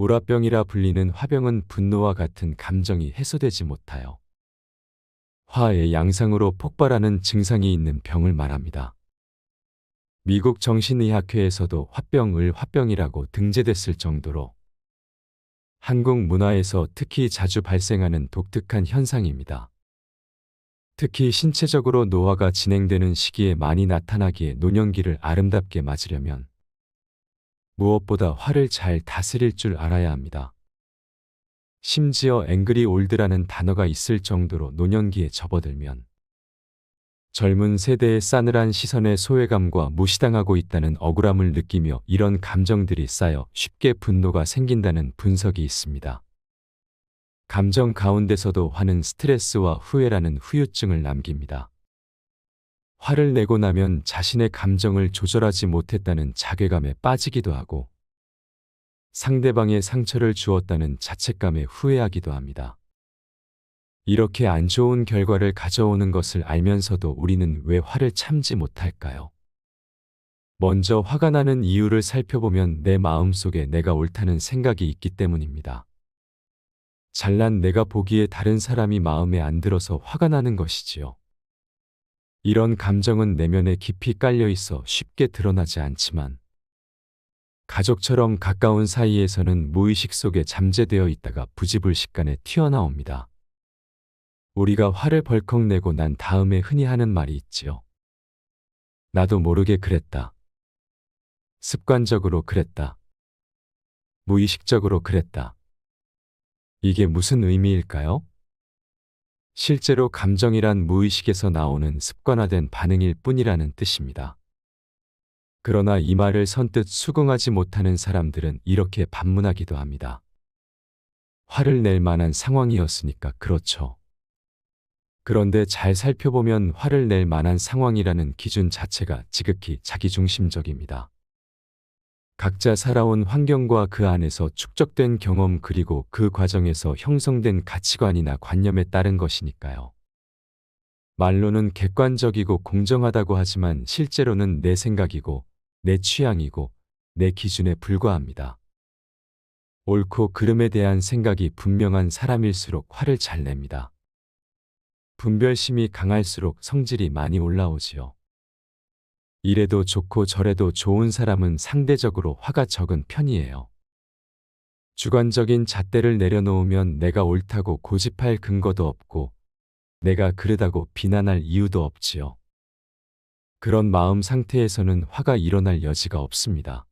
오라병이라 불리는 화병은 분노와 같은 감정이 해소되지 못하여 화의 양상으로 폭발하는 증상이 있는 병을 말합니다. 미국 정신의학회에서도 화병을 화병이라고 등재됐을 정도로 한국 문화에서 특히 자주 발생하는 독특한 현상입니다. 특히 신체적으로 노화가 진행되는 시기에 많이 나타나기에 노년기를 아름답게 맞으려면 무엇보다 화를 잘 다스릴 줄 알아야 합니다. 심지어 앵그리 올드라는 단어가 있을 정도로 노년기에 접어들면 젊은 세대의 싸늘한 시선에 소외감과 무시당하고 있다는 억울함을 느끼며 이런 감정들이 쌓여 쉽게 분노가 생긴다는 분석이 있습니다. 감정 가운데서도 화는 스트레스와 후회라는 후유증을 남깁니다. 화를 내고 나면 자신의 감정을 조절하지 못했다는 자괴감에 빠지기도 하고 상대방의 상처를 주었다는 자책감에 후회하기도 합니다. 이렇게 안 좋은 결과를 가져오는 것을 알면서도 우리는 왜 화를 참지 못할까요? 먼저 화가 나는 이유를 살펴보면 내 마음속에 내가 옳다는 생각이 있기 때문입니다. 잘난 내가 보기에 다른 사람이 마음에 안 들어서 화가 나는 것이지요. 이런 감정은 내면에 깊이 깔려 있어 쉽게 드러나지 않지만 가족처럼 가까운 사이에서는 무의식 속에 잠재되어 있다가 부지불식간에 튀어나옵니다. 우리가 화를 벌컥 내고 난 다음에 흔히 하는 말이 있지요. 나도 모르게 그랬다. 습관적으로 그랬다. 무의식적으로 그랬다. 이게 무슨 의미일까요? 실제로 감정이란 무의식에서 나오는 습관화된 반응일 뿐이라는 뜻입니다. 그러나 이 말을 선뜻 수긍하지 못하는 사람들은 이렇게 반문하기도 합니다. 화를 낼 만한 상황이었으니까 그렇죠. 그런데 잘 살펴보면 화를 낼 만한 상황이라는 기준 자체가 지극히 자기중심적입니다. 각자 살아온 환경과 그 안에서 축적된 경험 그리고 그 과정에서 형성된 가치관이나 관념에 따른 것이니까요. 말로는 객관적이고 공정하다고 하지만 실제로는 내 생각이고 내 취향이고 내 기준에 불과합니다. 옳고 그름에 대한 생각이 분명한 사람일수록 화를 잘 냅니다. 분별심이 강할수록 성질이 많이 올라오지요. 이래도 좋고 저래도 좋은 사람은 상대적으로 화가 적은 편이에요. 주관적인 잣대를 내려놓으면 내가 옳다고 고집할 근거도 없고 내가 그르다고 비난할 이유도 없지요. 그런 마음 상태에서는 화가 일어날 여지가 없습니다.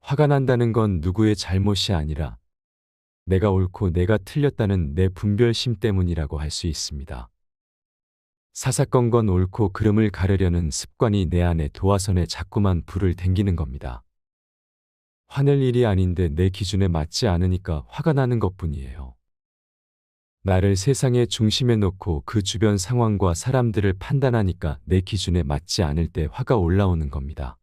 화가 난다는 건 누구의 잘못이 아니라 내가 옳고 내가 틀렸다는 내 분별심 때문이라고 할 수 있습니다. 사사건건 옳고 그름을 가르려는 습관이 내 안에 도화선에 자꾸만 불을 댕기는 겁니다. 화낼 일이 아닌데 내 기준에 맞지 않으니까 화가 나는 것 뿐이에요. 나를 세상의 중심에 놓고 그 주변 상황과 사람들을 판단하니까 내 기준에 맞지 않을 때 화가 올라오는 겁니다.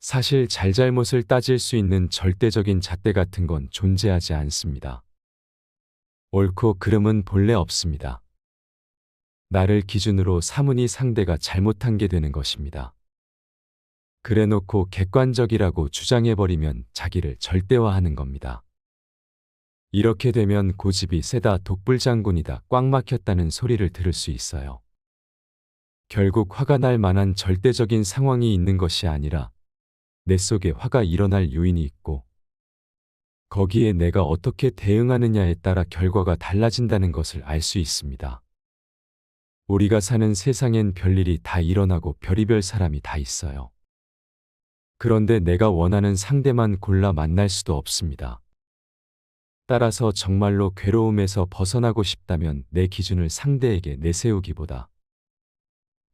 사실 잘잘못을 따질 수 있는 절대적인 잣대 같은 건 존재하지 않습니다. 옳고 그름은 본래 없습니다. 나를 기준으로 삼으니 상대가 잘못한 게 되는 것입니다. 그래 놓고 객관적이라고 주장해버리면 자기를 절대화하는 겁니다. 이렇게 되면 고집이 세다 독불장군이다 꽉 막혔다는 소리를 들을 수 있어요. 결국 화가 날 만한 절대적인 상황이 있는 것이 아니라 내 속에 화가 일어날 요인이 있고 거기에 내가 어떻게 대응하느냐에 따라 결과가 달라진다는 것을 알 수 있습니다. 우리가 사는 세상엔 별일이 다 일어나고 별이별 사람이 다 있어요. 그런데 내가 원하는 상대만 골라 만날 수도 없습니다. 따라서 정말로 괴로움에서 벗어나고 싶다면 내 기준을 상대에게 내세우기보다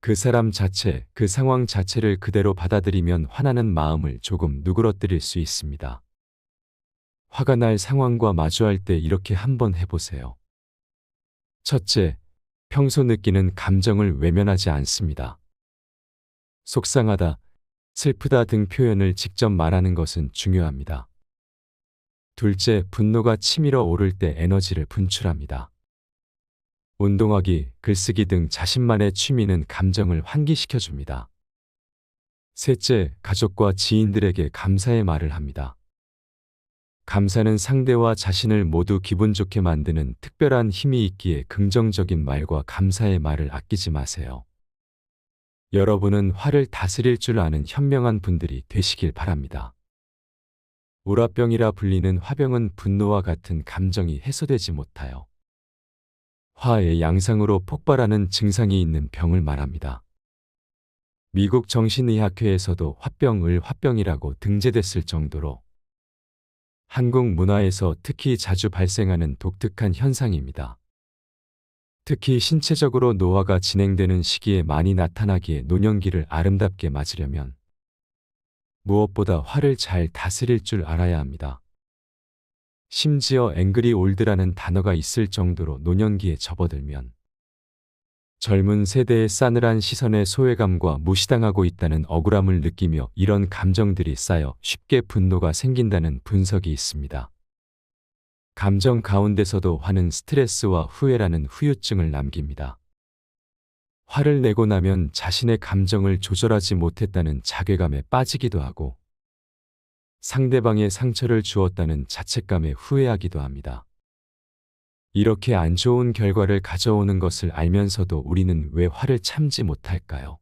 그 사람 자체, 그 상황 자체를 그대로 받아들이면 화나는 마음을 조금 누그러뜨릴 수 있습니다. 화가 날 상황과 마주할 때 이렇게 한번 해보세요. 첫째, 평소 느끼는 감정을 외면하지 않습니다. 속상하다, 슬프다 등 표현을 직접 말하는 것은 중요합니다. 둘째, 분노가 치밀어 오를 때 에너지를 분출합니다. 운동하기, 글쓰기 등 자신만의 취미는 감정을 환기시켜 줍니다. 셋째, 가족과 지인들에게 감사의 말을 합니다. 감사는 상대와 자신을 모두 기분 좋게 만드는 특별한 힘이 있기에 긍정적인 말과 감사의 말을 아끼지 마세요. 여러분은 화를 다스릴 줄 아는 현명한 분들이 되시길 바랍니다. 우라병이라 불리는 화병은 분노와 같은 감정이 해소되지 못하여 화의 양상으로 폭발하는 증상이 있는 병을 말합니다. 미국 정신의학회에서도 화병을 화병이라고 등재됐을 정도로 한국 문화에서 특히 자주 발생하는 독특한 현상입니다. 특히 신체적으로 노화가 진행되는 시기에 많이 나타나기에 노년기를 아름답게 맞으려면 무엇보다 화를 잘 다스릴 줄 알아야 합니다. 심지어 앵그리 올드라는 단어가 있을 정도로 노년기에 접어들면 젊은 세대의 싸늘한 시선에 소외감과 무시당하고 있다는 억울함을 느끼며 이런 감정들이 쌓여 쉽게 분노가 생긴다는 분석이 있습니다. 감정 가운데서도 화는 스트레스와 후회라는 후유증을 남깁니다. 화를 내고 나면 자신의 감정을 조절하지 못했다는 자괴감에 빠지기도 하고 상대방의 상처를 주었다는 자책감에 후회하기도 합니다. 이렇게 안 좋은 결과를 가져오는 것을 알면서도 우리는 왜 화를 참지 못할까요?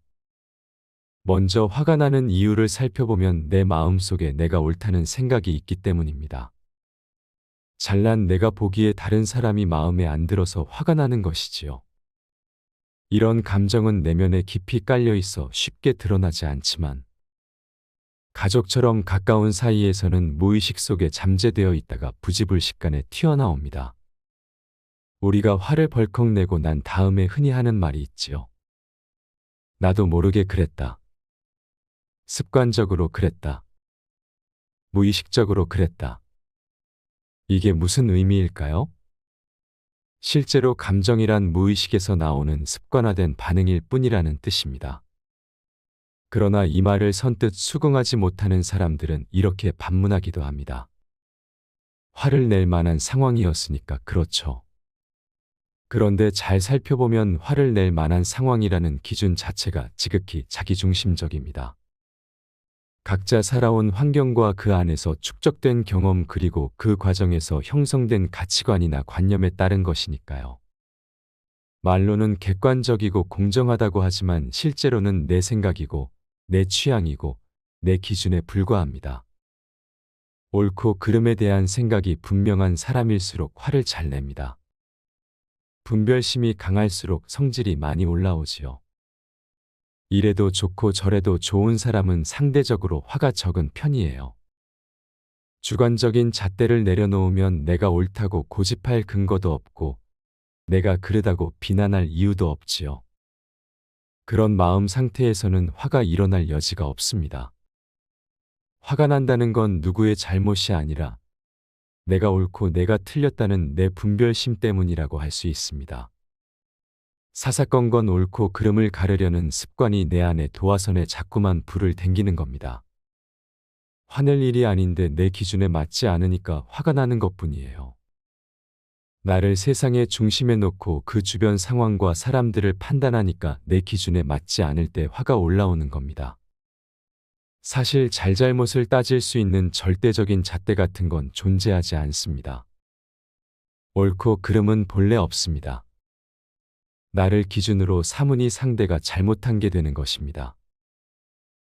먼저 화가 나는 이유를 살펴보면 내 마음 속에 내가 옳다는 생각이 있기 때문입니다. 잘난 내가 보기에 다른 사람이 마음에 안 들어서 화가 나는 것이지요. 이런 감정은 내면에 깊이 깔려 있어 쉽게 드러나지 않지만 가족처럼 가까운 사이에서는 무의식 속에 잠재되어 있다가 부지불식간에 튀어나옵니다. 우리가 화를 벌컥 내고 난 다음에 흔히 하는 말이 있지요. 나도 모르게 그랬다. 습관적으로 그랬다. 무의식적으로 그랬다. 이게 무슨 의미일까요? 실제로 감정이란 무의식에서 나오는 습관화된 반응일 뿐이라는 뜻입니다. 그러나 이 말을 선뜻 수긍하지 못하는 사람들은 이렇게 반문하기도 합니다. 화를 낼 만한 상황이었으니까 그렇죠. 그런데 잘 살펴보면 화를 낼 만한 상황이라는 기준 자체가 지극히 자기중심적입니다. 각자 살아온 환경과 그 안에서 축적된 경험 그리고 그 과정에서 형성된 가치관이나 관념에 따른 것이니까요. 말로는 객관적이고 공정하다고 하지만 실제로는 내 생각이고 내 취향이고 내 기준에 불과합니다. 옳고 그름에 대한 생각이 분명한 사람일수록 화를 잘 냅니다. 분별심이 강할수록 성질이 많이 올라오지요. 이래도 좋고 저래도 좋은 사람은 상대적으로 화가 적은 편이에요. 주관적인 잣대를 내려놓으면 내가 옳다고 고집할 근거도 없고 내가 그르다고 비난할 이유도 없지요. 그런 마음 상태에서는 화가 일어날 여지가 없습니다. 화가 난다는 건 누구의 잘못이 아니라 내가 옳고 내가 틀렸다는 내 분별심 때문이라고 할 수 있습니다. 사사건건 옳고 그름을 가르려는 습관이 내 안에 도화선에 자꾸만 불을 댕기는 겁니다. 화낼 일이 아닌데 내 기준에 맞지 않으니까 화가 나는 것 뿐이에요. 나를 세상의 중심에 놓고 그 주변 상황과 사람들을 판단하니까 내 기준에 맞지 않을 때 화가 올라오는 겁니다. 사실 잘잘못을 따질 수 있는 절대적인 잣대 같은 건 존재하지 않습니다. 옳고 그름은 본래 없습니다. 나를 기준으로 사문이 상대가 잘못한 게 되는 것입니다.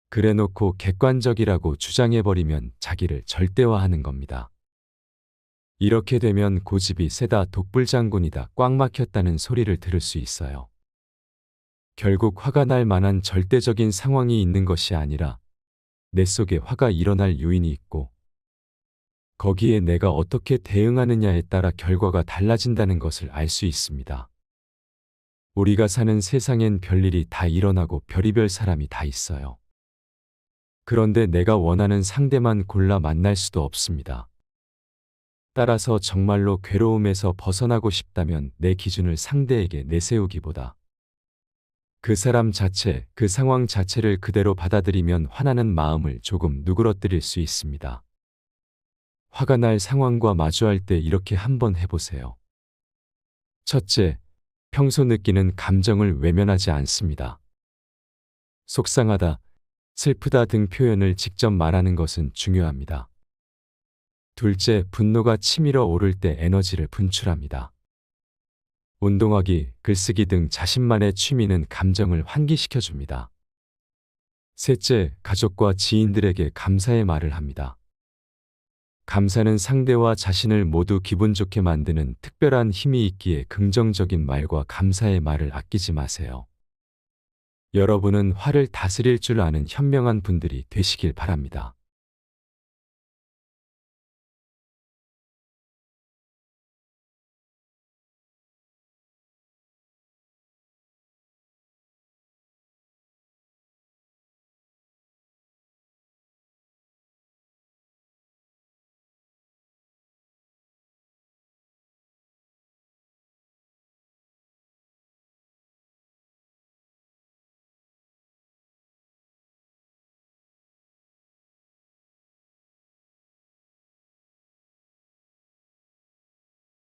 그래 놓고 객관적이라고 주장해버리면 자기를 절대화하는 겁니다. 이렇게 되면 고집이 세다 독불장군이다 꽉 막혔다는 소리를 들을 수 있어요. 결국 화가 날 만한 절대적인 상황이 있는 것이 아니라 내 속에 화가 일어날 요인이 있고 거기에 내가 어떻게 대응하느냐에 따라 결과가 달라진다는 것을 알 수 있습니다. 우리가 사는 세상엔 별일이 다 일어나고 별이별 사람이 다 있어요. 그런데 내가 원하는 상대만 골라 만날 수도 없습니다. 따라서 정말로 괴로움에서 벗어나고 싶다면 내 기준을 상대에게 내세우기보다 그 사람 자체, 그 상황 자체를 그대로 받아들이면 화나는 마음을 조금 누그러뜨릴 수 있습니다. 화가 날 상황과 마주할 때 이렇게 한번 해보세요. 첫째, 평소 느끼는 감정을 외면하지 않습니다. 속상하다, 슬프다 등 표현을 직접 말하는 것은 중요합니다. 둘째, 분노가 치밀어 오를 때 에너지를 분출합니다. 운동하기, 글쓰기 등 자신만의 취미는 감정을 환기시켜 줍니다. 셋째, 가족과 지인들에게 감사의 말을 합니다. 감사는 상대와 자신을 모두 기분 좋게 만드는 특별한 힘이 있기에 긍정적인 말과 감사의 말을 아끼지 마세요. 여러분은 화를 다스릴 줄 아는 현명한 분들이 되시길 바랍니다.